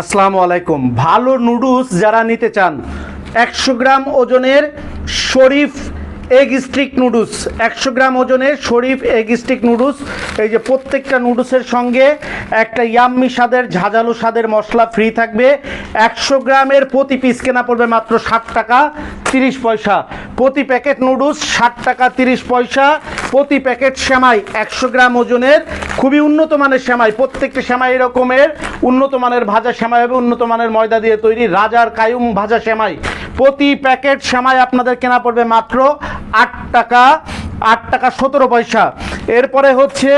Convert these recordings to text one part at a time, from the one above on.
আসসালামু আলাইকুম। ভালো নুডলস যারা নিতে চান, একশো গ্রাম ওজনের শরীফ এগ স্টিক নুডলস, একশো গ্রাম ওজনের শরীফ এগ স্টিক নুডলস, এই যে প্রত্যেকটা নুডলসের সঙ্গে একটা ইয়াম্মি স্বাদের, ঝাঁঝালো স্বাদের মশলা ফ্রি থাকবে। একশো গ্রামের প্রতি পিস কেনা পড়বে মাত্র ষাট টাকা তিরিশ পয়সা। প্রতি প্যাকেট নুডলস ষাট টাকা তিরিশ পয়সা। প্রতি প্যাকেট সেমাই একশো গ্রাম ওজনের, খুবই উন্নত মানের সেমাই, প্রত্যেকটা সেমাই এরকমের, উন্নত মানের ভাজা সেমাই হবে, উন্নত মানের ময়দা দিয়ে তৈরি রাজার কায়ুম ভাজা সেমাই। প্রতি প্যাকেট সেমাই আপনাদের কেনা পড়বে মাত্র আট টাকা আট টাকা সতেরো পয়সা। এরপরে হচ্ছে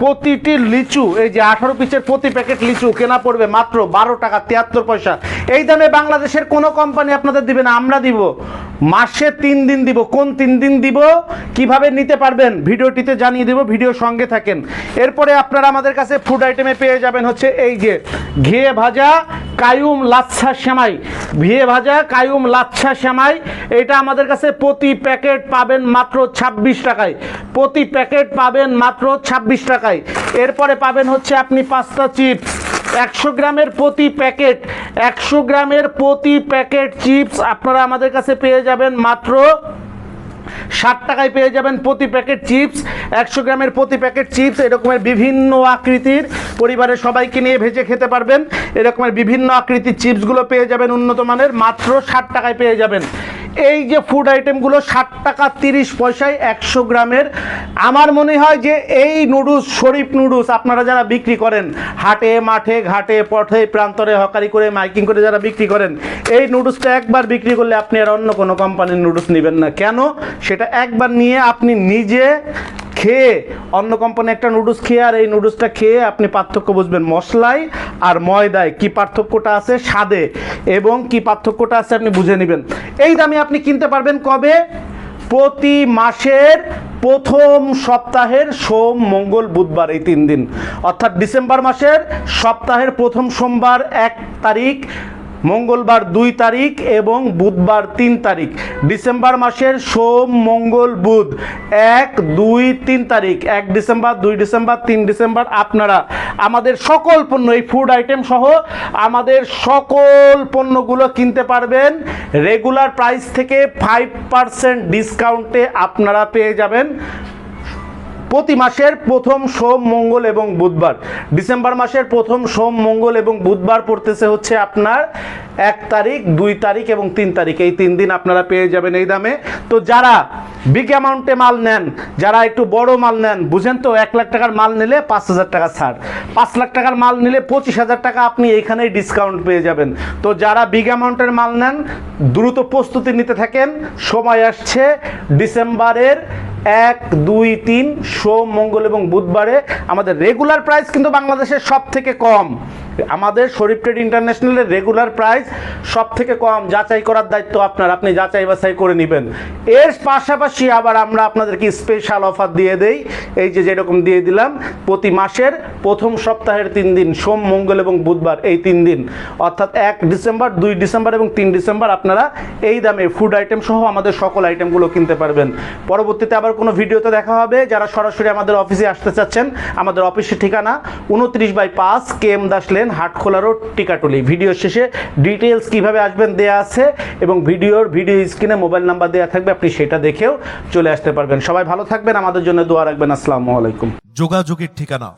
প্রতিটি লিচু, এই যে আঠারো পিসের প্রতি প্যাকেট লিচু কেনা পড়বে মাত্র বারো টাকা তিয়াত্তর পয়সা। এই দামে বাংলাদেশের কোনো কোম্পানি আপনাদের দিবে না, আমরা দিব। মাসে তিন দিন দিব। কোন তিন দিন দিব? কীভাবে নিতে পারবেন? ভিডিওটিতে জানিয়ে দিব, ভিডিও সঙ্গে থাকেন। এরপরে আপনারা আমাদের কাছে ফুড আইটেমে পেয়ে যাবেন হচ্ছে এই যে ঘিয়ে ভাজা কায়ুম লাচ্ছা শ্যামাই ভিয়ে ভাজা কায়ুম লাচ্ছা শ্যামাই এটা আমাদের কাছে প্রতি প্যাকেট পাবেন মাত্র ছাব্বিশ টাকায়। প্রতি প্যাকেট পাবেন মাত্র ছাব্বিশ টাকায়। এরপরে পাবেন হচ্ছে আপনি পাস্তা চিপস। একশো গ্রামের প্রতি প্যাকেট, একশো গ্রামের প্রতি প্যাকেট চিপস আপনারা আমাদের কাছে পেয়ে যাবেন মাত্র ষাট টাকায় পেয়ে যাবেন প্রতি প্যাকেট চিপস, একশো গ্রামের প্রতি প্যাকেট চিপস, এরকমের বিভিন্ন আকৃতির পরিবারের সবাইকে নিয়ে ভেজে খেতে পারবেন। এরকমের বিভিন্ন আকৃতির চিপসগুলো পেয়ে যাবেন উন্নত মানের, মাত্র ষাট টাকায় পেয়ে যাবেন। এই যে ফুড আইটেমগুলো ষাট টাকা তিরিশ পয়সায় একশো গ্রামের, আমার মনে হয় যে এই নুডলস শরীফ নুডলস আপনারা যারা বিক্রি করেন, হাটে, মাঠে, ঘাটে, পথে, প্রান্তরে, হকারি করে, মাইকিং করে যারা বিক্রি করেন, এই নুডলসটা একবার বিক্রি করলে আপনি আর অন্য কোনো কোম্পানির নুডলস নেবেন না। কেন? সেটা একবার নিয়ে আপনি নিজে খেয়ে অন্য কোম্পানি একটা নুডলস খেয়ে আর এই নুডলসটা খেয়ে আপনি পার্থক্য বুঝবেন। মশলায় আর ময়দায় কি পার্থক্যটা আছে? স্বাদে। এবং কি পার্থক্যটা আছে আপনি বুঝে নেবেন। এই দামে আপনি কিনতে পারবেন কবে? প্রতি মাসের প্রথম সপ্তাহের সোম, মঙ্গল, বুধবার এই তিন দিন। অর্থাৎ ডিসেম্বর মাসের সপ্তাহের প্রথম সোমবার এক তারিখ মঙ্গলবার দুই তারিখ এবং বুধবার তিন তারিখ। ডিসেম্বর মাসের সোম, মঙ্গল, বুধ। এক, দুই, তিন তারিখ। এক ডিসেম্বর, দুই ডিসেম্বর, তিন ডিসেম্বর। আপনারা, আমাদের সকল পণ্য, এই ফুড আইটেম সহ আমাদের সকল পণ্যগুলো কিনতে পারবেন। রেগুলার প্রাইস থেকে ফাইভ পার্সেন্ট ডিসকাউন্টে আপনারা পেয়ে যাবেন। প্রতি মাসের প্রথম সোম, মঙ্গল এবং বুধবার। ডিসেম্বর মাসের প্রথম সোম, মঙ্গল এবং বুধবার পড়তেছে হচ্ছে আপনার এক তারিখ, দুই তারিখ এবং তিন তারিখ। এই তিন দিন আপনারা পেয়ে যাবেন এই দামে। তো যারা বিগ অ্যামাউন্টে মাল নেন, যারা একটু বড় মাল নেন, বুঝেন তো, এক লাখ টাকার মাল নিলে পাঁচ হাজার টাকা ছাড়। পাঁচ লাখ টাকার মাল নিলে পঁচিশ হাজার টাকা আপনি এইখানেই ডিসকাউন্ট পেয়ে যাবেন। তো যারা বিগ অ্যামাউন্টের মাল নেন, দ্রুত প্রস্তুতি নিতে থাকেন। সময় আসছে ডিসেম্বরের এক, দুই, তিন, সোম, মঙ্গল এবং বুধবারে আমাদের রেগুলার প্রাইস কিন্তু বাংলাদেশের সব থেকে কম। আমাদের শরীফ ট্রেড ইন্টারন্যাশনালের রেগুলার প্রাইস সব থেকে কম যাচাই করার দায়িত্ব আপনার। আপনি যাচাই বাছাই করে নেবেন। এর পাশাপাশি আবার আমরা আপনাদেরকে স্পেশাল অফার দিয়ে দেই। এই যে যেরকম দিয়ে দিলাম, প্রতি মাসের প্রথম সপ্তাহের তিন দিন, সোম, মঙ্গল এবং বুধবার এই তিন দিন। অর্থাৎ এক ডিসেম্বর, দুই ডিসেম্বর এবং তিন ডিসেম্বর আপনারা এই দামে ফুড আইটেম সহ আমাদের সকল আইটেমগুলো কিনতে পারবেন। পরবর্তীতে আবার কোনো ভিডিওতে দেখা হবে। যারা সরাসরি আমাদের অফিসে আসতে চাচ্ছেন, আমাদের অফিসের ঠিকানা উনত্রিশ বাই পাঁচ K M Das lane Hatkhola road Tikatuli. Video শেষে ডিটেলস কীভাবে আসবেন দেয়া আছে এবং ভিডিওর ভিডিও স্ক্রিনে মোবাইল নাম্বার দেওয়া থাকবে, আপনি সেটা দেখেও চলে আসতে পারবেন। সবাই ভালো থাকবেন, আমাদের জন্য দোয়া রাখবেন। আসসালামু আলাইকুম। যোগাযোগের ঠিকানা,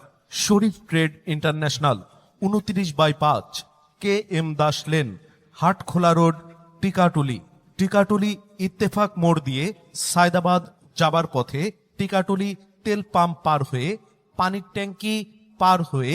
শরীফ ট্রেড ইন্টারন্যাশনাল, উনত্রিশ বাই পাঁচ, K M Das lane, Hatkhola road, Tikatuli. Tikatuli Ittefaq মোড় দিয়ে সায়দাবাদ যাবার পথে টিকাটুলি তেল পাম্প পার হয়ে, পানির ট্যাঙ্কি পার হয়ে